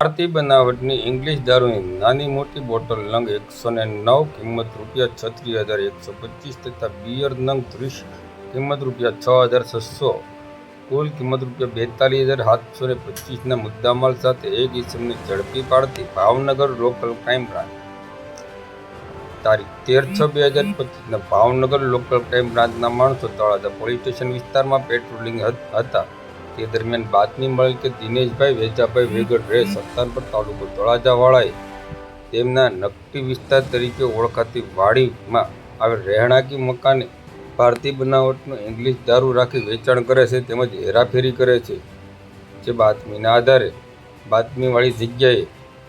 ભારતીય બનાવટની ઇંગ્લિશ દારૂની નાની મોટી બોટલ નંગ એકસો ને નવ, કિંમત રૂપિયા છત્રીસ હજાર એકસો પચીસ તથા બિયર નંગ ત્રીસ, કિંમત રૂપિયા છ હજાર છસો. કુલ કિંમત રૂપિયા બેતાલીસ હજાર સાતસો ને પચીસના મુદ્દામાલ સાથે એક ઇસમને ઝડપી પાડતી ભાવનગર લોકલ ક્રાઇમ બ્રાન્ચ તારીખ તેર છ, બે હજાર પચીસના ભાવનગર લોકલ ક્રાઇમ બ્રાન્ચના માણસો તળાજા પોલીસ સ્ટેશન વિસ્તારમાં પેટ્રોલિંગ હતા. તે દરમિયાન બાતમી મળી કે દિનેશભાઈ વેજાભાઈ વેગડ રહે સત્તાનપર તાલુકો તળાજાવાળાએ તેમના નકટી વિસ્તાર તરીકે ઓળખાતી વાડીમાં આવેલ રહેણાંકી મકાને ભારતીય બનાવટનું ઇંગ્લિશ દારૂ રાખી વેચાણ કરે છે તેમજ હેરાફેરી કરે છે. જે બાતમીના આધારે બાતમીવાળી જગ્યાએ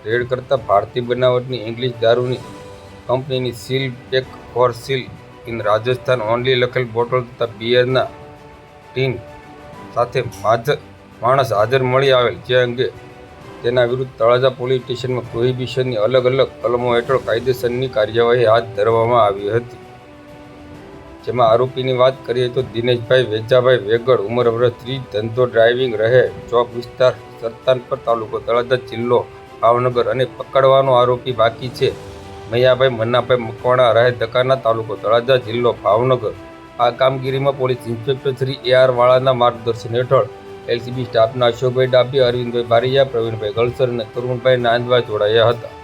રેડ કરતાં ભારતીય બનાવટની ઇંગ્લિશ દારૂની કંપનીની seal pack for seal in Rajasthan only લખેલ બોટલ તથા બિયરના ટીન સાથે માણસ હાજર મળી આવેલ, જે અંગે તેના વિરુદ્ધ તળાજા પોલીસ સ્ટેશનમાં પ્રોહિબિશનની અલગ અલગ કલમો હેઠળ કાયદેસરની કાર્યવાહી હાથ ધરવામાં આવી હતી. જેમાં આરોપીની વાત કરીએ તો દિનેશભાઈ વેજાભાઈ વેગડ, ઉંમર વર્ષ ધંધો, ડ્રાઇવિંગ, રહે, ચોક વિસ્તાર, સરતાનપર તાલુકો, તળાજા જિલ્લો, ભાવનગર અને પકડવાનો આરોપી બાકી છે. મૈયાભાઈ, મન્નાભાઈ મકવાણા રહે, દકાના તાલુકો, તળાજા જિલ્લો, ભાવનગર. આ કામગીરીમાં police inspector Shri A R વાળાના માર્ગદર્શન હેઠળ એલસીબી સ્ટાફના અશોકભાઈ ડાબી અરવિંદભાઈ બારિયા, પ્રવીણભાઈ ગળસર અને તરુણભાઈ નાંદવા જોડાયા હતા.